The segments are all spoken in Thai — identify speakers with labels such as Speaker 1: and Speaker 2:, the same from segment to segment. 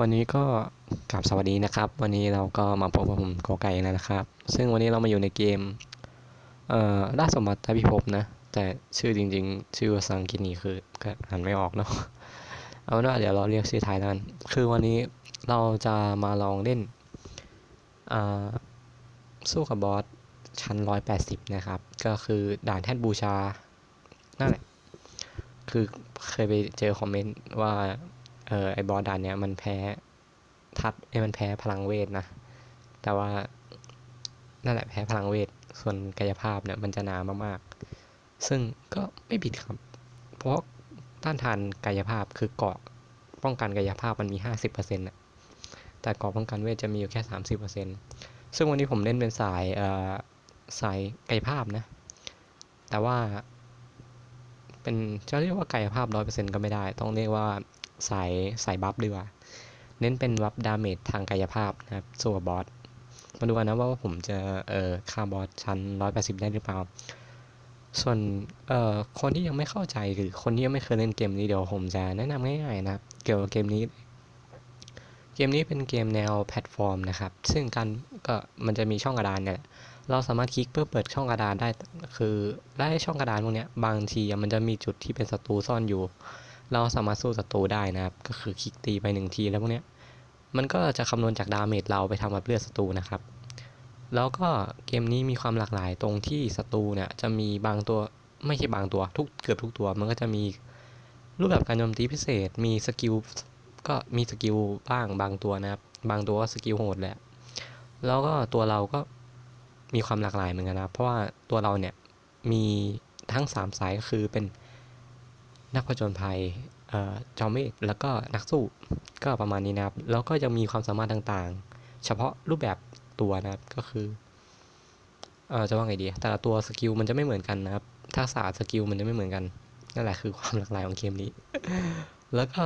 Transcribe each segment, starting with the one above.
Speaker 1: วันนี้ก็กลับสวัสดีนะครับ วันนี้เราก็มาพบกับผมโกไก่แล้วนะครับ ซึ่งวันนี้เรามาอยู่ในเกมเอ่อล่าสมบัติใต้พิภพนะ แต่ชื่อจริง ๆ ชื่อภาษาอังกฤษนี่คือก็อ่านไม่ออกเนาะเอาเป็นว่าเดี๋ยวเราเรียกชื่อไทยแล้วกันคือวันนี้เราจะมาลองเล่นอ่าสู้กับบอสชั้น 180 นะครับ ก็คือด่านแท่นบูชา นั่นแหละ คือเคยไปเจอคอมเมนต์ว่า เออไอบอสด่านเนี้ยมันแพ้ทัดไอ้มันแพ้พลังเวทนะ แต่ว่านั่นแหละแพ้พลังเวท ส่วนกายภาพเนี่ยมันจะหนามากๆ ซึ่งก็ไม่ผิดครับ เพราะต้านทานกายภาพคือเกาะป้องกันกายภาพมันมี 50%นะแต่เกาะป้องกันเวทจะมีอยู่แค่ 30%ซึ่งวันนี้ผมเล่นเป็นสายเอ่อสายกายภาพนะ แต่ว่า เป็นจะเรียกว่ากายภาพ 100%ก็ไม่ได้ ต้องเรียกว่า สายสายบัฟดีกว่า เน้นเป็นบัฟดาเมจทางกายภาพนะครับสู้กับบอส มาดูกันนะว่าผมจะเอ่อฆ่าบอสชั้น 180 ได้หรือเปล่า ส่วนเอ่อคนที่ยังไม่เข้าใจหรือคนที่ยังไม่เคยเล่นเกมนี้เดี๋ยวผมจะแนะนำง่ายๆนะครับ เกี่ยวกับเกมนี้ เกมนี้เป็นเกมแนวแพลตฟอร์มนะครับ ซึ่งการก็มันจะมีช่องกระดานเนี่ยเราสามารถคลิกเพื่อเปิดช่องกระดานได้ คือได้ช่องกระดานพวกนี้บางทีมันจะมีจุดที่เป็นศัตรูซ่อนอยู่ เราสามารถสู้ศัตรูได้นะครับ ก็คือคลิกตีไปหนึ่งทีแล้วพวกเนี้ย มันก็จะคำนวณจากดาเมจเราไปทำกับเลือดศัตรูนะครับ แล้วก็เกมนี้มีความหลากหลายตรงที่ศัตรูเนี่ยจะมีบางตัวไม่ใช่บางตัวทุกเกือบทุกตัว มันก็จะมีรูปแบบการโจมตีพิเศษ มีสกิลก็มีสกิลบ้างบางตัวนะครับ บางตัวก็สกิลโหดแหละ แล้วก็ตัวเราก็มีความหลากหลายเหมือนกันนะ เพราะว่าตัวเราเนี่ยมีทั้ง 3 สายก็คือเป็น นักผจญภัยเจอมเวทแล้วก็นักสู้ก็ประมาณนี้นะครับแล้วก็ยังมีความสามารถต่างๆ เฉพาะรูปแบบตัวนะครับก็คือเอ่อจะว่าไงดี แต่ละตัวสกิลมันจะไม่เหมือนกันนะครับทักษะสกิลมันจะไม่เหมือนกันนั่นแหละคือความหลากหลายของเกมนี้ แล้วก็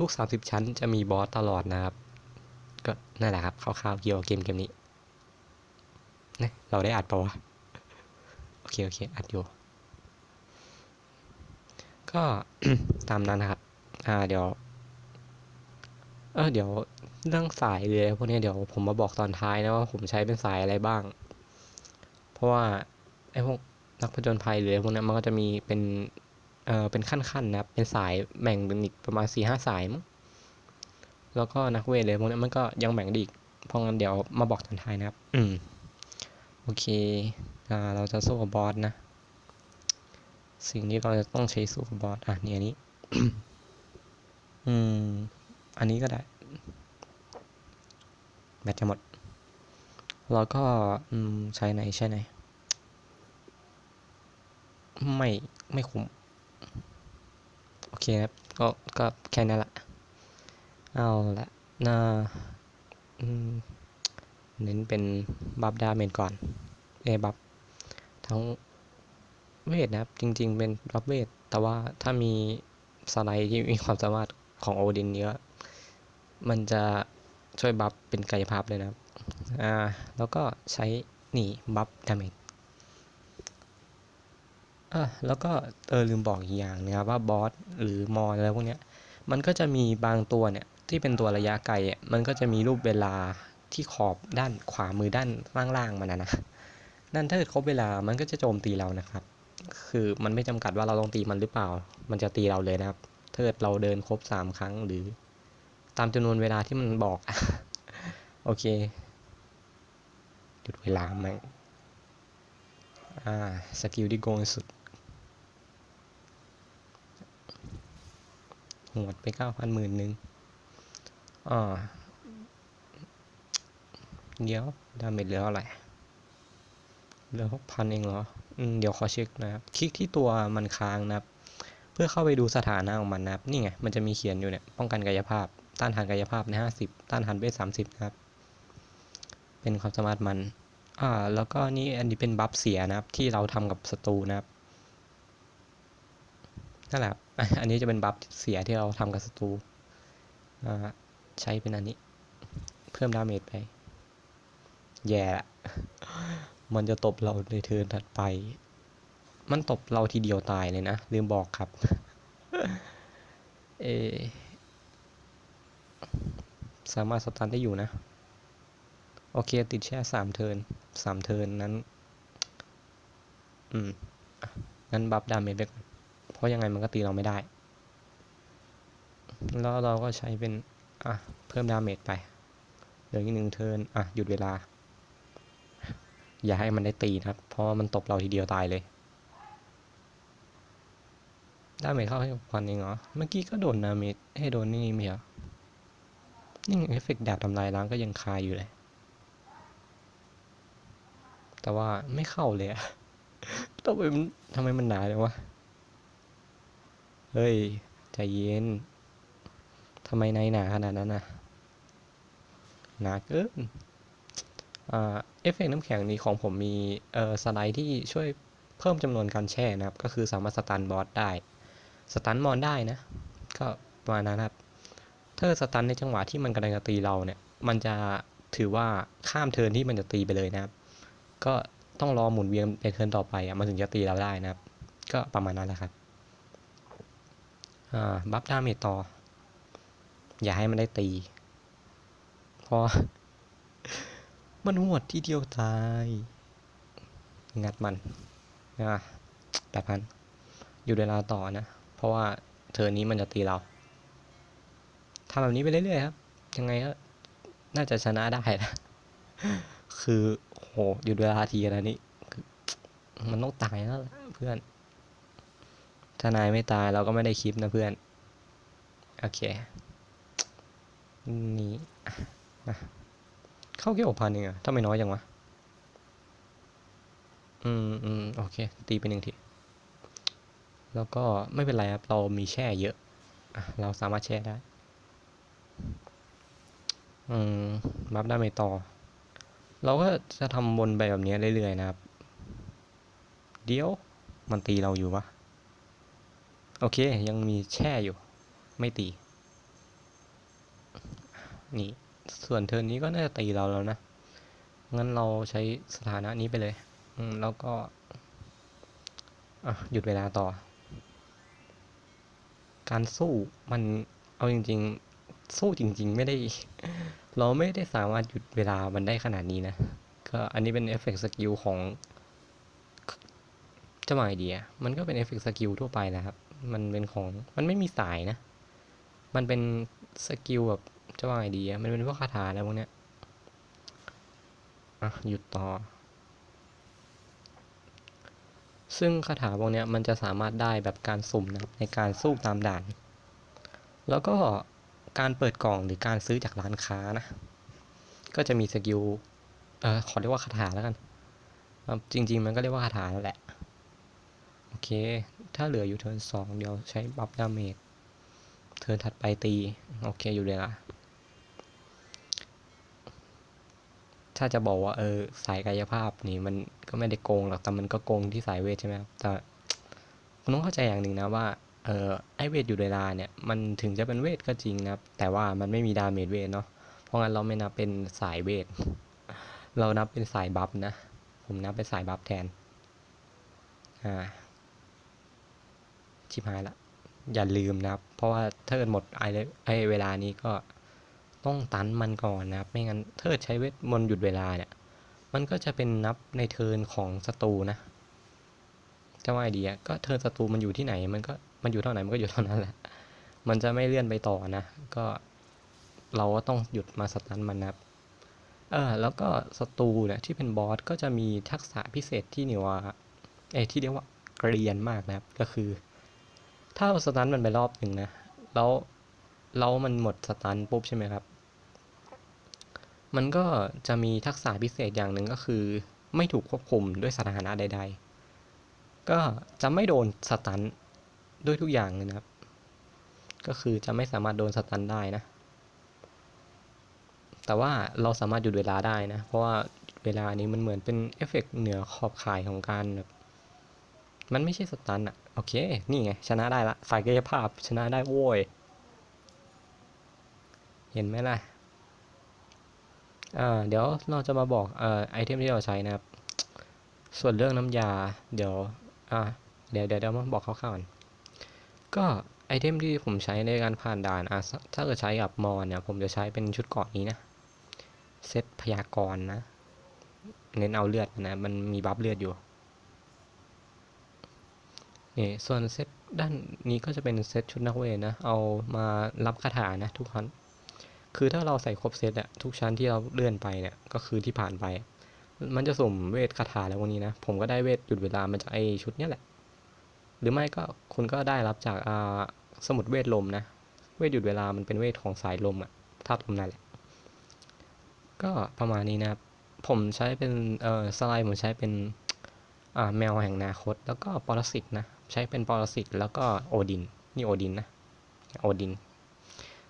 Speaker 1: ทุกๆ 30 ชั้นจะมีบอสตลอดนะครับ ก็นั่นแหละครับคร่าวๆเกี่ยวกับเกมเกมนี้นะเราได้อัดปะวะโอเคโอเคอัดอยู่ ก็ตามนั้นนะครับ อ่า เดี๋ยว เออเดี๋ยวเรื่องสายเลยพวกเนี้ยเดี๋ยวผมมาบอกตอนท้ายนะว่าผมใช้เป็นสายอะไรบ้าง เพราะว่าไอ้พวกนักผจญภัยหรือพวกนั้มันก็จะมีเป็นเอ่อเป็นขั้นๆนะครับ เป็นสายแบ่งเป็นอีกประมาณสี่ห้าสายมั้ง แล้วก็นักเวทเลยพวกนี้มันก็ยังแบ่งได้อีก เพราะงั้นเดี๋ยวมาบอกตอนท้ายนะครับ อืม โอเค อ่า เราจะสู้กับบอสนะ สิ่งที่เราจะต้องใช้สู้กับบอสอะเนี่อันนี้ อืม อันนี้ก็ได้ แบตจะหมดแล้วก็อืมใช้ไหนใช้ไหน ไม่ไม่คุ้ม โอเคครับ ก็ก็แค่นั้นแหละ เอาละน่าอืมเน้นเป็นบัฟดาเมจก่อน เอบัฟทั้ง เวทนะครับ จริง ๆ เป็นบัฟเวท แต่ว่าถ้ามีสไลด์ที่มีความสามารถของโอดินเยอะ มันจะช่วยบัฟเป็นกายภาพเลยนะครับ อ่า แล้วก็ใช้หนีบัฟดาเมจอะแล้วก็เออลืมบอกอีกอย่างนะครับว่าบอสหรือมอนอะไรพวกเนี้ย มันก็จะมีบางตัวเนี่ยที่เป็นตัวระยะไกลอะมันก็จะมีรูปเวลาที่ขอบด้านขวามือด้านล่างๆมันนะนะ นั่นถ้าเกิดครบเวลามันก็จะโจมตีเรานะครับ คือมันไม่จำกัดว่าเราต้องตีมันหรือเปล่า มันจะตีเราเลยนะครับถ้าเกิดเราเดินครบสามครั้งหรือ ตามจำนวนเวลาที่มันบอก โอเคหยุดเวลาไหมอ่า สกิลที่โกงสุดหวดไปเก้าพันหมื่นหนึ่งอ่าเดี๋ยว ดาเมจเหลือเท่าไหร่เหลือหกพันเองเหรอ เดี๋ยวขอเช็คนะครับ คลิกที่ตัวมันค้างนะครับ เพื่อเข้าไปดูสถานะของมันนะครับ นี่ไง มันจะมีเขียนอยู่เนี่ย ป้องกันกายภาพ ต้านทานกายภาพในห้าสิบต้านทานเวทสามสิบนะครับ เป็นความสามารถมัน อ่า แล้วก็นี่อันนี้เป็นบัฟเสียนะครับ ที่เราทำกับศัตรูนะครับ นั่นแหละอะอันนี้จะเป็นบัฟเสียที่เราทำกับศัตรู อ่า ใช้เป็นอันนี้ เพิ่มดาเมจไป แย่ละ มันจะตบเราในเทิร์นถัดไป มันตบเราทีเดียวตายเลยนะ ลืมบอกครับ เอ สามารถสตันได้อยู่นะ โอเค ติดแช่สามเทิร์นสามเทิร์นนั้น อืมงั้นบัฟดาเมจไปก่อน เพราะยังไงมันก็ตีเราไม่ได้ แล้วเราก็ใช้เป็น อะ เพิ่มดาเมจไป เหลืออีกหนึ่งเทิร์น อะ หยุดเวลา อย่าให้มันได้ตีนะครับ เพราะว่ามันตบเราทีเดียวตายเลย ไดาเมเข้าให้พันเองเหรอ เมื่อกี้ก็โดนดาเมจให้โดนนี่ไม่เหรอนี่เอฟเฟกต์ดาบทำลายล้างก็ยังคาอยู่เลย แต่ว่าไม่เข้าเลยอะทำไมมันทำไมมันหนาเลยวะ เฮ้ย ใจเย็น ทำไมในหนาขนาดนั้นน่ะหนาเกิน เอฟเฟกต์น้ำแข็งนี้ของผมมีสไลด์ที่ช่วยเพิ่มจำนวนการแช่นะครับ ก็คือสามารถสตันบอสได้ สตันมอนได้นะ ก็ประมาณนั้นครับถ้าสตันในจังหวะที่มันกำลังจะตีเราเนี่ย มันจะถือว่าข้ามเทิร์นที่มันจะตีไปเลยนะครับ ก็ต้องรอหมุนเวียนในเทิร์นต่อไปอะมันถึงจะตีเราได้นะครับ ก็ประมาณนั้นแหละครับบัฟดาเมจต่อ อย่าให้มันได้ตีเพราะ มันหวดที่เดียวตาย งัดมันนะแปดพันอยู่เวลาต่อนะ เพราะว่าเทอนี้มันจะตีเราทำแบบนี้ไปเรื่อยๆครับ ยังไงก็น่าจะชนะได้นะคือโหหยุดเวลาทีแล้วนี่มันต้องตายแล้วเพื่อน ถ้านายไม่ตายเราก็ไม่ได้คลิปนะเพื่อน โอเค นี่อะอะ เข้าแค่หกพันเองอะทำไมน้อยจังวะ อืมอืมโอเค ตีไปหนึ่งที แล้วก็ไม่เป็นไรครับ เรามีแช่เยอะอะเราสามารถแช่ได้ อืมบัฟได้ไม่ต่อ เราก็จะทำวนไปแบบนี้เรื่อยๆนะครับ เดี๋ยว มันตีเราอยู่วะโอเค ยังมีแช่อยู่ ไม่ตี นี่ ส่วนเทิร์นนี้ก็น่าจะตีเราแล้วนะ งั้นเราใช้สถานะนี้ไปเลย อืม แล้วก็หยุดเวลาต่อ การสู้มันเอาจริง ๆ สู้จริง ๆ ไม่ได้ เราไม่ได้สามารถหยุดเวลามันได้ขนาดนี้นะ ก็อันนี้เป็นเอฟเฟกต์สกิลของจะมาไอเดียมันก็เป็นเอฟเฟกต์สกิลทั่วไปแหละครับ มันเป็นของ มันไม่มีสายนะ มันเป็นสกิลแบบ จะว่าไงดีอะมันเป็นพวกคาถาอะไรพวกเนี้ยอะหยุดต่อ ซึ่งคาถาพวกเนี้ยมันจะสามารถได้แบบการสุ่มนะในการสู้ตามด่าน แล้วก็การเปิดกล่องหรือการซื้อจากร้านค้านะ ก็จะมีสกิลเออขอเรียกว่าคาถาแล้วกัน จริง ๆ มันก็เรียกว่าคาถาแล้วแหละ โอเค ถ้าเหลืออยู่เทิร์นสองเดี๋ยวใช้บัฟดาเมจเทิร์นถัดไปตี โอเคอยู่เลยละ ถ้าจะบอกว่าเออสายกายภาพนี่มันก็ไม่ได้โกงหรอกแต่มันก็โกงที่สายเวทใช่ไหมครับแต่คุณต้องเข้าใจอย่างหนึ่งนะว่าเออไอเวทอยู่เวลาเนี่ยมันถึงจะเป็นเวทก็จริงนะครับ แต่ว่ามันไม่มีดาเมจเวทเนาะเพราะงั้นเราไม่นับเป็นสายเวท เรานับเป็นสายบัฟนะ ผมนับเป็นสายบัฟแทนอ่าชิบหายละอย่าลืมนะครับ เพราะว่าถ้าเกิดหมดไอเลยไอเวลานี้ก็ ต้องตันมันก่อนนะครับ ไม่งั้นถ้าเกิดใช้เวทมนต์หยุดเวลาเนี่ย มันก็จะเป็นนับในเทินของศัตรูนะจะว่าไอเดียก็เทินศัตรูมันอยู่ที่ไหน มันก็มันอยู่เท่าไหนมันก็อยู่เท่านั้นแหละ มันจะไม่เลื่อนไปต่อนะ ก็เราก็ต้องหยุดมาสตันมันนะครับเออแล้วก็ศัตรูเนี่ยที่เป็นบอสก็จะมีทักษะพิเศษที่เรียวเอที่เรียกว่าเกรียนมากนะครับ ก็คือ ถ้าเราสตันมันไปรอบหนึ่งนะ แล้วแล้วมันหมดสตันปุ๊บใช่ไหมครับ มันก็จะมีทักษะพิเศษอย่างหนึ่งก็คือ ไม่ถูกควบคุมด้วยสถานะใด ๆ ก็จะไม่โดนสตันด้วยทุกอย่างเลยนะครับ ก็คือจะไม่สามารถโดนสตันได้นะ แต่ว่าเราสามารถหยุดเวลาได้นะ เพราะว่าเวลานี้มันเหมือนเป็นเอฟเฟกต์เหนือขอบข่ายของการแบบมันไม่ใช่สตันอะโอเค นี่ไง ชนะได้ละ ฝ่ายกายภาพชนะได้โว้ย เห็นไหมล่ะ อ่าเดี๋ยวเราจะมาบอกเอ่อไอเทมที่เราใช้นะครับ ส่วนเรื่องน้ำยา เดี๋ยวอ่าเดี๋ยวเดี๋ยวเดี๋ยวมาบอกคร่าวๆก่อนก็ไอเทมที่ผมใช้ในการผ่านด่านอะถ้าเกิดใช้กับมอนเนี่ยผมจะใช้เป็นชุดเกาะนี้นะเซตพยากรณ์นะ เน้นเอาเลือดนะ มันมีบัฟเลือดอยู่นี่ส่วนเซตด้านนี้ก็จะเป็นเซตชุดนักเวทนะ เอามารับคาถานะทุกครั้ง คือถ้าเราใส่ครบเซตอะทุกชั้นที่เราเลื่อนไปเนี่ยก็คือที่ผ่านไป มันจะสุ่มเวทคาถาแล้ววันนี้นะ ผมก็ได้เวทหยุดเวลามาจากไอชุดเนี้ยแหละ หรือไม่ก็คุณก็ได้รับจากอ่าสมุดเวทลมนะ เวทหยุดเวลามันเป็นเวทของสายลมอะธาตุลมนั่นแหละ ก็ประมาณนี้นะครับ ผมใช้เป็นเอ่อสไลด์ผมใช้เป็นอ่าแมวแห่งนาคต แล้วก็ปรสิตนะ ใช้เป็นปรสิตแล้วก็โอดิน นี่โอดินนะ โอดิน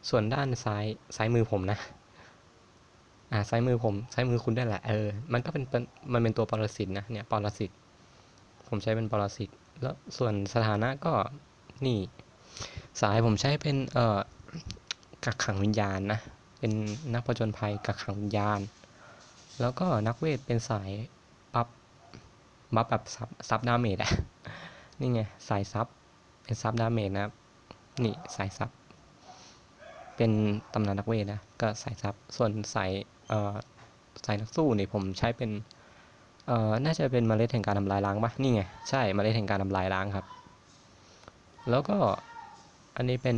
Speaker 1: ส่วนด้านซ้ายซ้ายมือผมนะ อ่าซ้ายมือผมซ้ายมือคุณได้แหละเออมันก็เป็นเป็นมันเป็นตัวปรสิตนะเนี่ยปรสิตผมใช้เป็นปรสิตแล้วส่วนสถานะก็นี่สายผมใช้เป็นเอ่อกักขังวิญญาณนะเป็นนักผจญภัยกักขังวิญญาณ แล้วก็นักเวทเป็นสายบัฟบัฟแบบซับซับดาเมจอะนี่ไงสายซับเป็นซับดาเมจนะครับนี่สายซับ เป็นตำนานนักเวทนะก็สายซับส่วนสายเอ่อสายนักสู้นี่ผมใช้เป็นเอ่อน่าจะเป็นเมล็ดแห่งการทำลายล้างปะนี่ไงใช่เมล็ดแห่งการทำลายล้างครับ แล้วก็อันนี้เป็น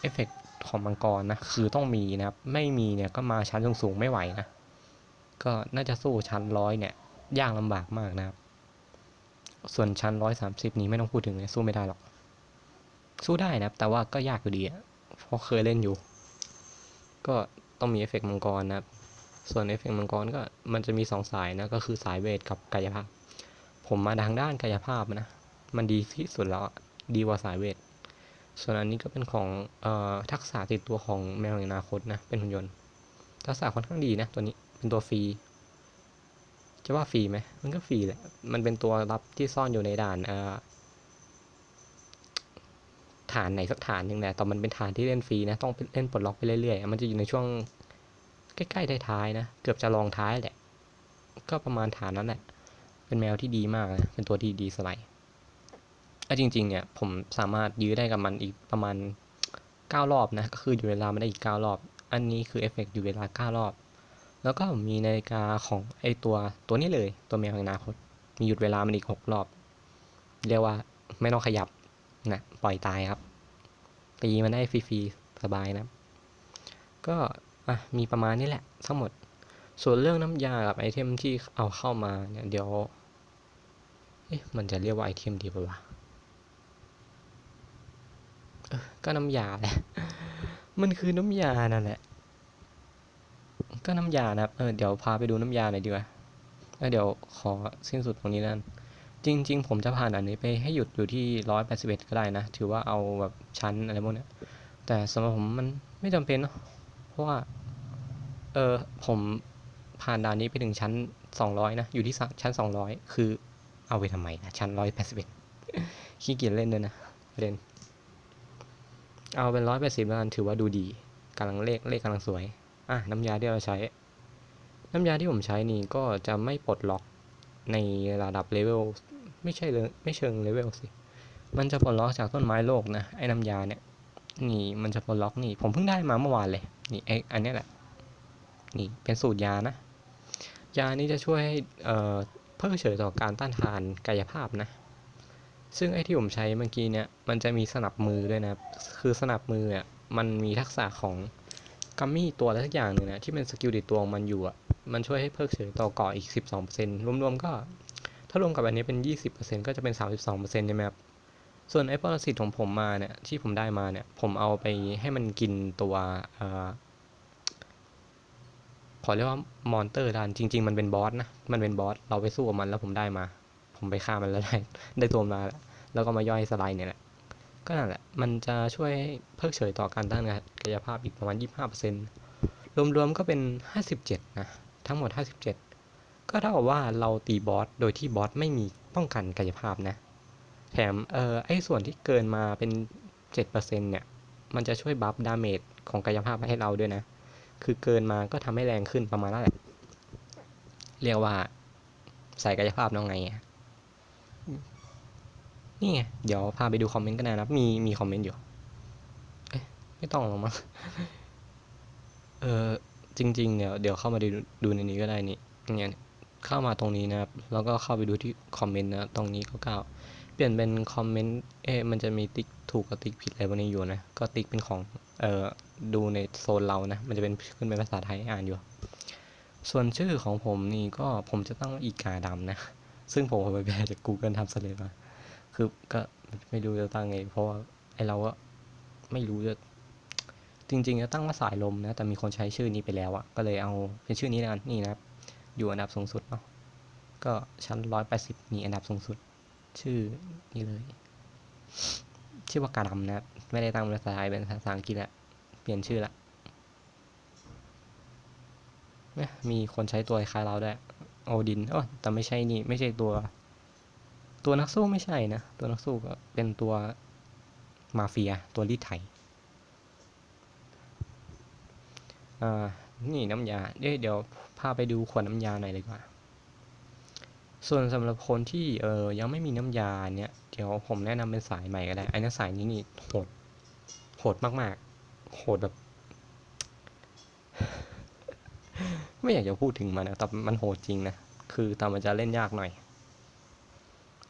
Speaker 1: เอฟเฟกต์ของมังกรนะคือต้องมีนะครับไม่มีเนี่ยก็มาชั้นสูงๆไม่ไหวนะก็น่าจะสู้ชั้นร้อยเนี่ยยากลำบากมากนะครับ ส่วนชั้นร้อยสามสิบนี้ไม่ต้องพูดถึงเลยสู้ไม่ได้หรอก สู้ได้นะครับ แต่ว่าก็ยากอยู่ดีอะเพราะเคยเล่นอยู่ ก็ต้องมีเอฟเฟกต์มังกรนะครับ ส่วนเอฟเฟกต์มังกรก็มันจะมีสองสายนะ ก็คือสายเวทกับกายภาพ ผมมาทางด้านกายภาพนะ มันดีที่สุดแล้วดีกว่าสายเวท ส่วนอันนี้ก็เป็นของออทักษะติดตัวของแมวแห่งอนาคตนะ เป็นหุ่นยนต์ ทักษะค่อนข้างดีนะตัวนี้ เป็นตัวฟรี จะว่าฟรีไหม มันก็ฟรีแหละ มันเป็นตัวรับที่ซ่อนอยู่ในด่านอ่อ ฐานไหนสักฐานหนึ่งแหละแต่มันเป็นฐานที่เล่นฟรีนะ ต้องเล่นปลดล็อกไปเรื่อยๆ มันจะอยู่ในช่วงใกล้ๆท้ายๆนะ เกือบจะลองท้ายแหละ ก็ประมาณฐานนั้นแหละ เป็นแมวที่ดีมากนะ เป็นตัวที่ดีสไลด์แล้วจริงๆ เนี่ย ผมสามารถยื้อได้กับมันอีกประมาณ 9 รอบนะ ก็คืออยู่เวลามันได้อีก 9 รอบ อันนี้คือเอฟเฟกต์อยู่เวลา 9 รอบ แล้วก็มีนาฬิกาของไอตัวตัวนี้เลย ตัวแมวแห่งอนาคต มีหยุดเวลามันอีก 6 รอบ เรียกว่าไม่ต้องขยับ นะปล่อยตายครับ ตีมันได้ฟรีๆสบายนะ ก็อะมีประมาณนี้แหละ ทั้งหมด ส่วนเรื่องน้ำยากับไอเทมที่เอาเข้ามาเนี่ยเดี๋ยวเอ๊ะมันจะเรียกว่าไอเทมดีป่าวะก็น้ำยาแหละ มันคือน้ำยานั่นแหละ ก็น้ำยานะครับ เออ เดี๋ยวพาไปดูน้ำยาหน่อยดีกว่าเดี๋ยวขอสิ้นสุดตรงนี้นั่น จริง ๆ ผมจะผ่านอันนี้ไปให้หยุดอยู่ที่ร้อยแปดสิบเอ็ดก็ได้นะ ถือว่าเอาแบบชั้นอะไรพวกเนี้ยแต่สำหรับผมมันไม่จำเป็นเนาะเพราะว่า เออผมผ่านด่านนี้ไปถึงชั้นสองร้อยนะ อยู่ที่ชั้นสองร้อยคือเอาไปทำไมนะ ชั้นร้อยแปดสิบเอ็ดขี้เกียจเล่นเลยนะประเด็น เอาเป็นร้อยแปดสิบแล้วกันถือว่าดูดีกำลังเลขเลขกำลังสวย อะ น้ำยาที่เราใช้ น้ำยาที่ผมใช้นี่ก็จะไม่ปลดล็อก ในระดับเลเวลไม่ใช่เลยไม่เชิงเลเวลสิ มันจะปลดล็อกจากต้นไม้โลกนะ ไอ้น้ำยาเนี่ย นี่มันจะปลดล็อกนี่ ผมเพิ่งได้มาเมื่อวานเลย นี่ไอ้อันนี้แหละ นี่เป็นสูตรยานะ ยานี้จะช่วยให้เอ่อเพิ่มเฉยต่อการต้านทานกายภาพนะ ซึ่งไอ้ที่ผมใช้เมื่อกี้เนี่ย มันจะมีสนับมือด้วยนะ คือสนับมืออะ มันมีทักษะของกัมมี่ตัวอะไรสักอย่างหนึ่งนะที่เป็นสกิลติดตัวของมันอยู่อะ มันช่วยให้เพิกเฉยต่อเกาะอีก 12%รวมๆก็ ถ้ารวมกับอันนี้เป็น 20%ก็จะเป็น 32%ใช่ไหมครับ ส่วนไอ้ปรสิตของผมมาเนี่ย ที่ผมได้มาเนี่ย ผมเอาไปให้มันกินตัวอขอเรียกว่ามอนเตอร์ดันจริง ๆ มันเป็นบอสนะ มันเป็นบอส เราไปสู้กับมันแล้วผมได้มา ผมไปฆ่ามันแล้วได้ ได้ตัวมาแล้วแล้วก็มาย่อยสไลด์เนี่ยแหละ ก็นั่นแหละ มันจะช่วยเพิกเฉยต่อการต้านกายภาพอีกประมาณ 25%รวมๆก็เป็น 57 นะ ทั้งหมด 57 ก็เท่ากับว่าเราตีบอสโดยที่บอสไม่มีป้องกันกายภาพนะ แถมเออไอ้ส่วนที่เกินมาเป็น 7%เนี่ย มันจะช่วยบัฟดาเมจของกายภาพให้เราด้วยนะ คือเกินมาก็ทำให้แรงขึ้นประมาณนั้นแหละ เรียกว่าใส่กายภาพน้องไงอะนี่ไง เดี๋ยวพาไปดูคอมเมนต์กันนะครับ มีมีคอมเมนต์อยู่ เอ๊ะ ไม่ต้องหรอกมั้ง เออ จริงๆเดี๋ยวเดี๋ยวเข้ามาดูดูในนี้ก็ได้นี่เนี่ยเข้ามาตรงนี้นะครับ แล้วก็เข้าไปดูที่คอมเมนต์นะ ตรงนี้ก็ก้าวเปลี่ยนเป็นคอมเมนต์ เอ๊ะมันจะมีติ๊กถูกกับติ๊กผิดอะไรพวกนี้อยู่นะ ก็ติ๊กเป็นของ เอ่อ ดูในโซนเรานะ มันจะเป็นขึ้นเป็นภาษาไทยอ่านอยู่ ส่วนชื่อของผมนี่ก็ผมจะตั้งว่าอีกาดำนะ ซึ่งผมเอาไปแปลจาก Google Translate มา คือก็ไม่รู้จะตั้งไง เพราะว่าไอเราก็ไม่รู้จะ จริงๆจะตั้งว่าสายลมนะ แต่มีคนใช้ชื่อนี้ไปแล้วอะก็เลยเอาเป็นชื่อนี้แล้วกันนี่นะครับ อยู่อันดับสูงสุดเนาะ ก็ชั้นร้อยแปดสิบนี่อันดับสูงสุด ชื่อนี่เลย ชื่อว่ากาดำนะครับ ไม่ได้ตั้งเป็นภาษาไทยเป็นภาษาอังกฤษละเปลี่ยนชื่อละมีคนใช้ตัวคล้ายเราด้วยโอดินเออแต่ไม่ใช่นี่ไม่ใช่ตัว ตัวนักสู้ไม่ใช่นะ ตัวนักสู้ก็เป็นตัวมาเฟียตัวรีดไถ อ่านี่น้ำยาเดี๋ยวเดี๋ยวพาไปดูขวดน้ำยาหน่อยเลยดีกว่า ส่วนสำหรับคนที่เออยังไม่มีน้ำยาเนี่ยเดี๋ยวผมแนะนำเป็นสายใหม่ก็ได้ไอ้นั่นสายนี้นี่โหดโหดมากๆโหดแบบ ไม่อยากจะพูดถึงมันนะแต่มันโหดจริงนะคือแต่มันจะเล่นยากหน่อย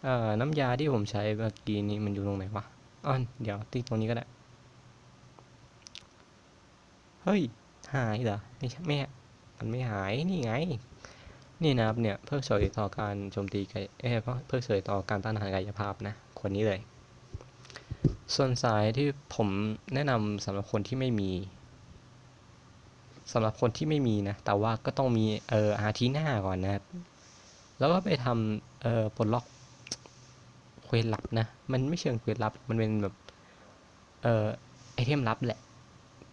Speaker 1: เอ่อน้ำยาที่ผมใช้เมื่อกี้นี้มันอยู่ตรงไหนวะอ๋อเดี๋ยวติ๊กตรงนี้ก็ได้ เฮ้ย หายเหรอไม่ใช่ไม่มันไม่หายนี่ไง นี่นะครับเนี่ยเพิกเฉยต่อการโจมตีกเอ้ยเพิกเฉยต่อการต้านทานกายภาพนะคนนี้เลย ส่วนสายที่ผมแนะนำสำหรับคนที่ไม่มีสำหรับคนที่ไม่มีนะ แต่ว่าก็ต้องมีเอ่ออาทีหน้าก่อนนะครับแล้วก็ไปทำเอ่อปลดล็อกเควสลับนะ มันไม่เชิงเควสลับ มันเป็นแบบ เอ่อไอเทมลับแหละ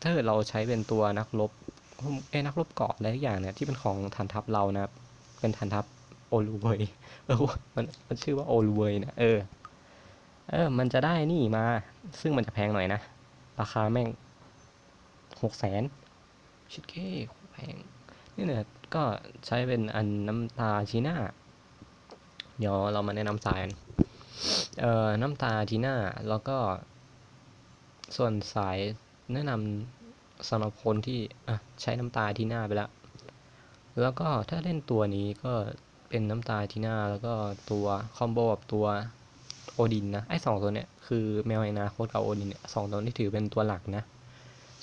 Speaker 1: ถ้าเกิดเราใช้เป็นตัวนักรบเอ้นักรบเกาะอะไรทุกอย่างเนี่ยที่เป็นของฐานทัพเรานะครับ เป็นฐานทัพโอลูเวยเออมันมันชื่อว่าโอลูเวยนะเออ เออ มันจะได้นี่มา ซึ่งมันจะแพงหน่อยนะ ราคาแม่งหกแสนชิดเก้แพงนี่เนี่ยก็ใช้เป็นอันน้ำตาชีน่าเดี๋ยวเรามาแนะนำสายเอ่อน้ำตาชีน่าแล้วก็ ส่วนสายแนะนำ สำหรับคนที่อะใช้น้ำตาทีหน้าไปแล้ว แล้วก็ถ้าเล่นตัวนี้ก็เป็นน้ำตาทีหน้าแล้วก็ตัวคอมโบกับตัวโอดินนะไอ้สองตัวเนี้ยคือแมวไอนาโคตกับโอดินเนี่ยสองตัวนี้ถือเป็นตัวหลักนะ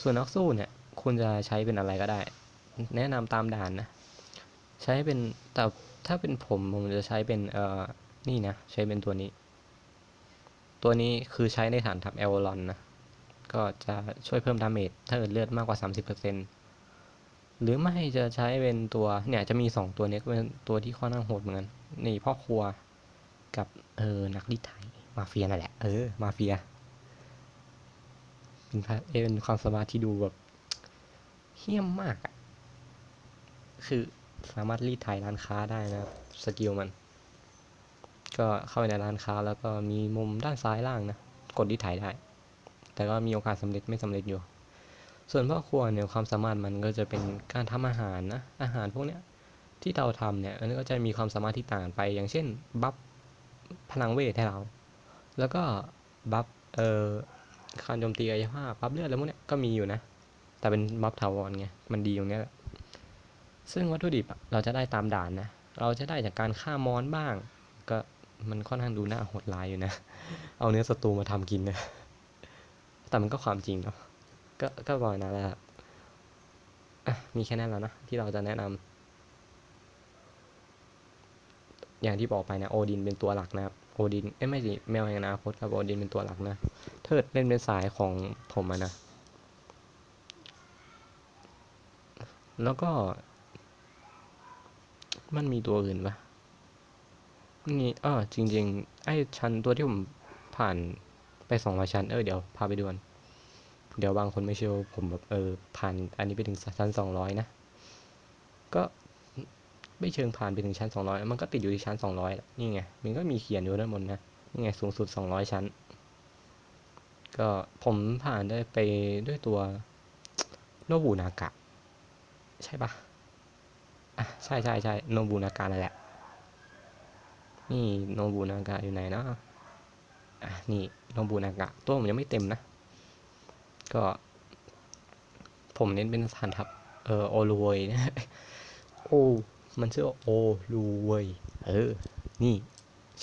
Speaker 1: ส่วนนักสู้เนี่ยคุณจะใช้เป็นอะไรก็ได้ แนะนำตามด่านนะ ใช้เป็นแต่ถ้าเป็นผมผมจะใช้เป็นเอ่อนี่นะ ใช้เป็นตัวนี้ ตัวนี้คือใช้ในฐานทัพเอลลอนนะ ก็จะช่วยเพิ่มดาเมจถ้าเกิดเลือดมากกว่า 30%หรือไม่จะใช้เป็นตัวเนี่ยจะมี 2 ตัวเนี้ยเป็นตัวที่ค่อนข้างโหดเหมือนกันนี่พ่อครัวกับเออนักรีดไถมาเฟียนั่นแหละเออมาเฟียเป็นเป็นความสามารถที่ดูแบบเฮี้ยมมากอะคือสามารถรีดไถร้านค้าได้นะครับสกิลมัน ก็เข้าไปในร้านค้าแล้วก็มีมุมด้านซ้ายล่างนะ กดรีดไถได้ แต่ก็มีโอกาสสำเร็จไม่สำเร็จอยู่ ส่วนพ่อครัวเนี่ยความสามารถมันก็จะเป็นการทำอาหารนะ อาหารพวกเนี้ยที่เราทำเนี่ยอันนี้ก็จะมีความสามารถที่ต่างไป อย่างเช่น บัฟพลังเวทให้เรา แล้วก็บัฟเอ่อการโจมตีกายภาพบัฟเลือดอะไรพวกเนี้ยก็มีอยู่นะ แต่เป็นบัฟถาวรไง มันดีตรงเนี้ยแหละซึ่งวัตถุดิบเราจะได้ตามด่านนะ เราจะได้จากการฆ่ามอนบ้าง ก็มันค่อนข้างดูน่าโหดร้ายอยู่นะ เอาเนื้อศัตรูมาทำกินนะ แต่มันก็ความจริงเนาะก็ก็บอกนะแหละครับมีแค่นั้นแล้วนะที่เราจะแนะนำอย่างที่บอกไปนะโอดินเป็นตัวหลักนะครับโอดินเอ้ไม่สิแมวแห่งอนาคตกับโอดินเป็นตัวหลักนะ เทิดเล่นเป็นสายของผมนะ แล้วก็ มันมีตัวอื่นปะนี่อ้อจริง ๆ ไอ้ชั้นตัวที่ผมผ่าน ไปสองร้อยชั้น เออเดี๋ยวพาไปดูนเดี๋ยวบางคนไม่เชื่อผมแบบเออผ่านอันนี้ไปถึงชั้นสองร้อยนะ ก็ไม่เชิงผ่านไปถึงชั้นสองร้อยมันก็ติดอยู่ที่ชั้นสองร้อยนี่ไง มันก็มีเขียนอยู่ด้านบนนะ นี่ไงสูงสุดสองร้อยชั้น ก็ผมผ่านได้ไปด้วยตัวโนบุนากะ ใช่ปะอะใช่ใช่ใช่โนบุนากะนั่นแหละ นี่โนบุนากะอยู่ไหนนะอะนี่ โนบุนากะ ตัวผมยังไม่เต็มนะ ก็ ผมเน้นเป็นฐานทัพเออโอลูเวยนะโอ มันชื่อโอลูเวยเออ นี่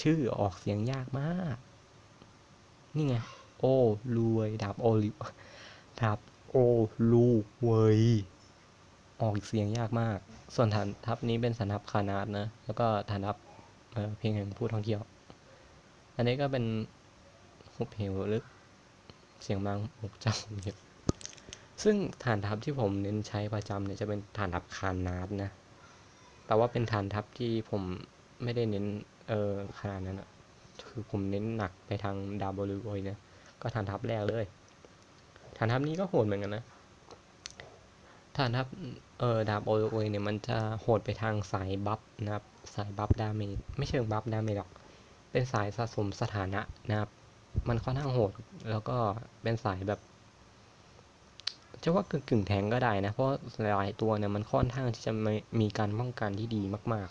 Speaker 1: ชื่อออกเสียงยากมาก นี่ไง โอลูเวยดาบโอลิดาบโอลูเวยออกเสียงยากมาก ส่วนฐานทัพนี้เป็นฐานทัพคานาดนะ แล้วก็ฐานทัพเเพียงแห่งผู้ท่องเที่ยว อันนี้ก็เป็น หุบเหวลึก เสียงบางหกเจ้าเยอะซึ่งฐานทัพที่ผมเน้นใช้ประจำเนี่ยจะเป็นฐานทัพคานนาดนะ แต่ว่าเป็นฐานทัพที่ผมไม่ได้เน้นเออขนาดนั้นอะคือผมเน้นหนักไปทางดาวบริโอยนี่ยก็ฐานทัพแรกเลย ฐานทัพนี้ก็โหดเหมือนกันนะ ฐานทัพเออดาบโอโอยเนี่ยมันจะโหดไปทางสายบัฟนะครับ สายบัฟดาเมจไม่เชิงบัฟดาเมจหรอก เป็นสายสะสมสถานะนะครับ มันค่อนข้างโหด แล้วก็เป็นสายแบบจะว่ากึ่งกึ่งแทงก็ได้นะ เพราะหลายตัวเนี่ยมันค่อนข้างที่จะมีมีการป้องกันที่ดีมาก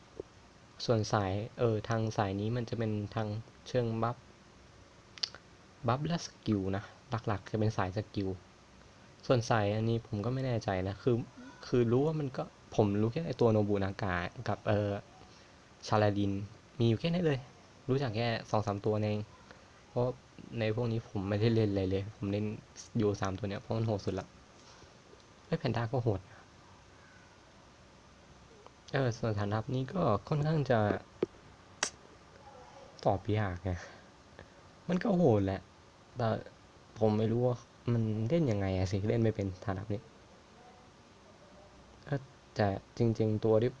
Speaker 1: ๆ ส่วนสายเออทางสายนี้มันจะเป็นทางเชิงบัฟบัฟและสกิลนะ หลักๆ จะเป็นสายสกิล ส่วนสายอันนี้ผมก็ไม่แน่ใจนะ คือ คือรู้ว่ามันก็ผมรู้แค่ไอตัวโนบุนากะกับเออชาลาดิน มีอยู่แค่นี้เลย รู้จักแค่สองสามตัวเอง เพราะในพวกนี้ผมไม่ได้เล่นอะไรเลย ผมเล่นอยู่สามตัวเนี้ยเพราะมันโหดสุดละไอ้แพนด้าก็โหดเออส่วนฐานทัพนี้ก็ค่อนข้างจะตอบยากไงมันก็โหดแหละ แต่ผมไม่รู้ว่ามันเล่นยังไงอะสิ เล่นไม่เป็นฐานทัพนี้แต่จริง ๆ ตัวที่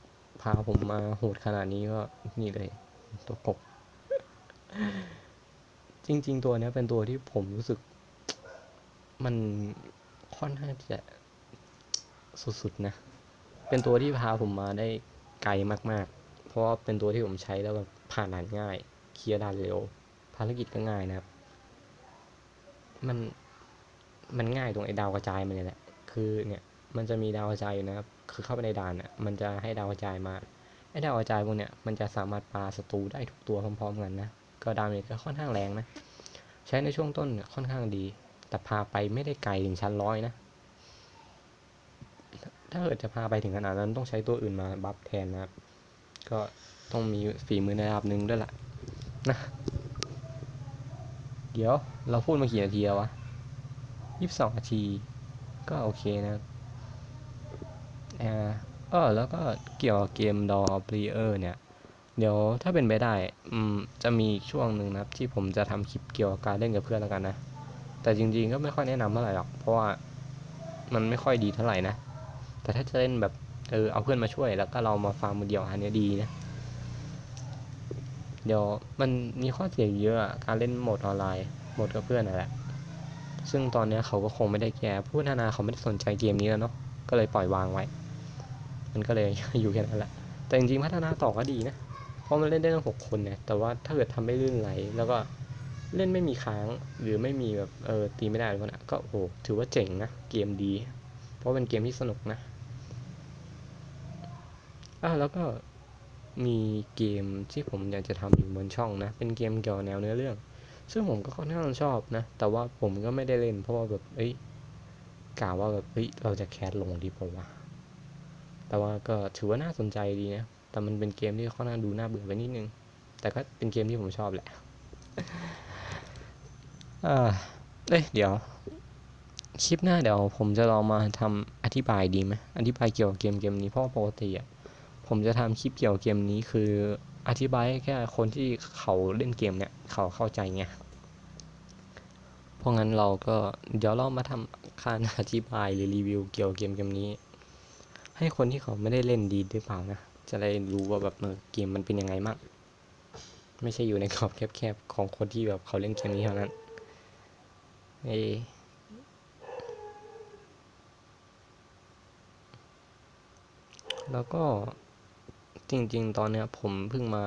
Speaker 1: พาผมมาโหดขนาดนี้ก็นี่เลย ตัวกบ จริง ๆ ตัวเนี้ยเป็นตัวที่ผมรู้สึก มันค่อนข้างจะสุดๆนะ เป็นตัวที่พาผมมาได้ไกลมากๆ เพราะว่าเป็นตัวที่ผมใช้แล้วแบบผ่านด่านง่าย เคลียร์ด่านเร็ว ภารกิจก็ง่ายนะครับ มันมันง่ายตรงไอ้ดาวกระจายมันเนี่ยแหละ คือเนี่ยมันจะมีดาวกระจายอยู่นะครับ คือเข้าไปในด่านอะ มันจะให้ดาวกระจายมา ไอ้ดาวกระจายพวกเนี้ย มันจะสามารถปาศัตรูได้ทุกตัวพร้อม ๆ กันนะ ก็ดาเมจก็ค่อนข้างแรงนะ ใช้ในช่วงต้นค่อนข้างดี แต่พาไปไม่ได้ไกลถึงชั้นร้อยนะ ถ้าเกิดจะพาไปถึงขนาดนั้นต้องใช้ตัวอื่นมาบัฟแทนนะครับ ก็ต้องมีฝีมือในระดับหนึ่งด้วยล่ะนะ เดี๋ยวเราพูดมากี่นาทีแล้ววะยี่สิบสองนาที ก็โอเคนะอ่าเออแล้วก็เกี่ยวกับเกมดอปลีเออร์เนี่ย เดี๋ยวถ้าเป็นไปได้ อืม จะมีช่วงหนึ่งนะครับที่ผมจะทำคลิปเกี่ยวกับการเล่นกับเพื่อนแล้วกันนะ แต่จริงๆก็ไม่ค่อยแนะนำเท่าไหร่หรอก เพราะว่ามันไม่ค่อยดีเท่าไหร่นะ แต่ถ้าจะเล่นแบบเออเอาเพื่อนมาช่วยแล้วก็เรามาฟาร์มมือเดียวอันนี้ดีนะ เดี๋ยวมันมีข้อเสียเยอะการเล่นโหมดออนไลน์โหมดกับเพื่อนนั่นแหละ ซึ่งตอนนี้เขาก็คงไม่ได้แก้ผู้พัฒนาเขาไม่ได้สนใจเกมนี้แล้วเนาะ ก็เลยปล่อยวางไว้ มันก็เลยอยู่แค่นั้นแหละ แต่จริงๆพัฒนาต่อก็ดีนะ เพราะมันเล่นได้ตั้งหกคนเนี่ยแต่ว่าถ้าเกิดทำไม่ลื่นไหล แล้วก็เล่นไม่มีค้างหรือไม่มีแบบเออตีไม่ได้หรือว่านะก็โอ้โหถือว่าเจ๋งนะเกมดี เพราะเป็นเกมที่สนุกนะอะแล้วก็มีเกมที่ผมอยากจะทำอยู่บนช่องนะ เป็นเกมเกี่ยวกับแนวเนื้อเรื่อง ซึ่งผมก็ค่อนข้างชอบนะ แต่ว่าผมก็ไม่ได้เล่น เพราะว่าแบบเอ้ยกล่าวว่าแบบเฮ้ยเราจะแคสลงดีผมวะแต่ว่าก็ถือว่าน่าสนใจดีนะ แต่มันเป็นเกมที่ค่อนข้างดูน่าเบื่อไปนิดนึง แต่ก็เป็นเกมที่ผมชอบแหละเอ้ยเดี๋ยว คลิปหน้าเดี๋ยวผมจะลองมาทำอธิบายดีไหมอธิบายเกี่ยวกับเกมเกมนี้เพราะว่าปกติอะผมจะทำคลิปเกี่ยวกับเกมนี้คืออธิบายแค่คนที่เขาเล่นเกมเนี่ยเขาเข้าใจไงเพราะงั้นเราก็เดี๋ยวเรามาทำการอธิบายหรือรีวิวเกี่ยวกับเกมเกมนี้ ให้คนที่เขาไม่ได้เล่นดีหรือเปล่านะ จะได้รู้ว่าแบบเกมมันเป็นยังไงมาก ไม่ใช่อยู่ในกรอบแคบๆของคนที่แบบเขาเล่นเกมนี้เท่านั้นเอแล้วก็จริง ๆ ตอนเนี้ยผมเพิ่งมา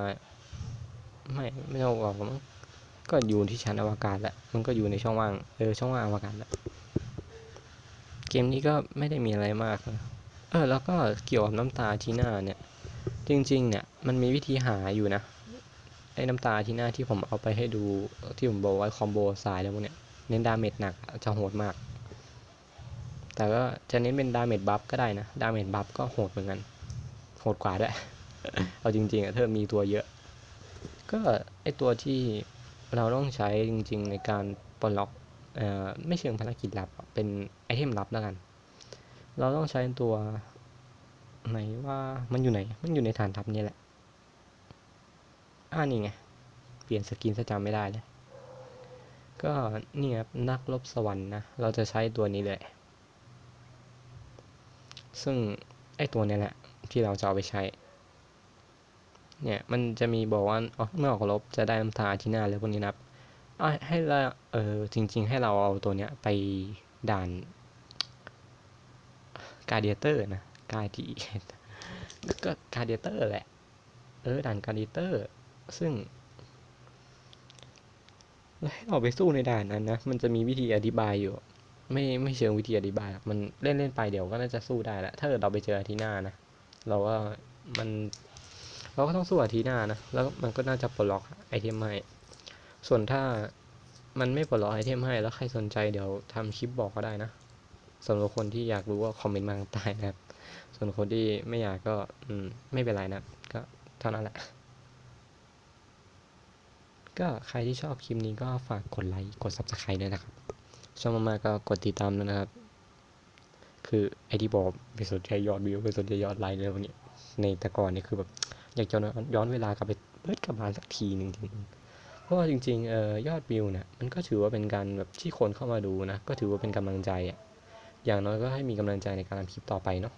Speaker 1: ไม่ไม่ต้องบอกผมก็อยู่ที่ชั้นอวกาศแหละมันก็อยู่ในช่องว่างเออช่องว่างอวกาศแหละเกมนี้ก็ไม่ได้มีอะไรมากนะเออแล้วก็เกี่ยวกับน้ำตาที่หน้าเนี่ย จริงๆ เนี่ยมันมีวิธีหาอยู่นะไอ้น้ำตาที่หน้าที่ผมเอาไปให้ดูที่ผมบอกไว้คอมโบสายแล้วพวกเนี้ยเน้นดาเมจหนักจะโหดมาก แต่ก็จะเน้นเป็นดาเมจบัฟก็ได้นะดาเมจบัฟก็โหดเหมือนกันโหดกว่าด้วยเอาจริงๆอะเธอมีตัวเยอะ ก็ไอตัวที่เราต้องใช้จริง ๆ ในการปลดล็อกเอ่อไม่เชิงภารกิจลับเป็นไอเทมลับแล้วกัน เราต้องใช้ตัว ไหนว่ามันอยู่ไหน มันอยู่ในฐานทัพนี่แหละ อ่านี่ไง เปลี่ยนสกินซะจำไม่ได้เลย ก็นี่ครับนักรบสวรรค์นะ เราจะใช้ตัวนี้เลย ซึ่งไอตัวนี้แหละ ที่เราจะเอาไปใช้ เนี่ยมันจะมีบอกว่าอ๋อเมื่อออกรบจะได้น้ำตาที่หน้าเลยพวกนี้นะครับอะให้เราเออจริง ๆ ให้เราเอาตัวเนี้ยไปด่านกาเดียเตอร์นะ กาดีก็กาเดียเตอร์แหละ เออด่านกาเดียเตอร์ ซึ่งให้เราไปสู้ในด่านนั้นนะ มันจะมีวิธีอธิบายอยู่ ไม่ไม่เชิงวิธีอธิบาย มันเล่นเล่นไปเดี๋ยวก็น่าจะสู้ได้แหละถ้าเกิดเราไปเจออาทีหน้านะ เราก็มัน เราก็ต้องสู้อาทีหน้านะ แล้วมันก็น่าจะปลดล็อกไอเทมให้ ส่วนถ้ามันไม่ปลดล็อกไอเทมให้ แล้วใครสนใจเดี๋ยวทำคลิปบอกก็ได้นะสำหรับคนที่อยากรู้ว่าคอมเมนต์มาข้างใต้นะครับ ส่วนคนที่ไม่อยากก็ อืม ไม่เป็นไรนะ ก็เท่านั้นแหละ ก็ใครที่ชอบคลิปนี้ก็ฝากกดไลค์ กด subscribe ด้วยนะครับ ชอบมากๆก็กดติดตามด้วยนะครับ คือไอที่บอกไปสนใจยอดวิวไปสนใจยอดไลค์เลยวันนี้ ในแต่ก่อนนี่คือแบบอยากจะย้อนเวลากลับไปเปิดกลับมาสักทีหนึ่งจริงเพราะว่าจริงๆเอ่อยอดวิวเนี่ยมันก็ถือว่าเป็นการแบบที่คนเข้ามาดูนะ ก็ถือว่าเป็นกำลังใจอะอย่างน้อยก็ให้มีกำลังใจในการทำคลิปต่อไปเนาะ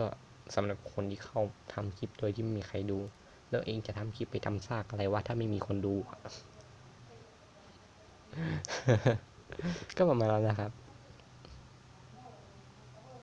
Speaker 1: ก็สำหรับคนที่เข้าทำคลิปโดยที่ไม่มีใครดู แล้วเองจะทำคลิปไปทำซากอะไรวะถ้าไม่มีคนดู ก็ประมาณนั้นนะครับ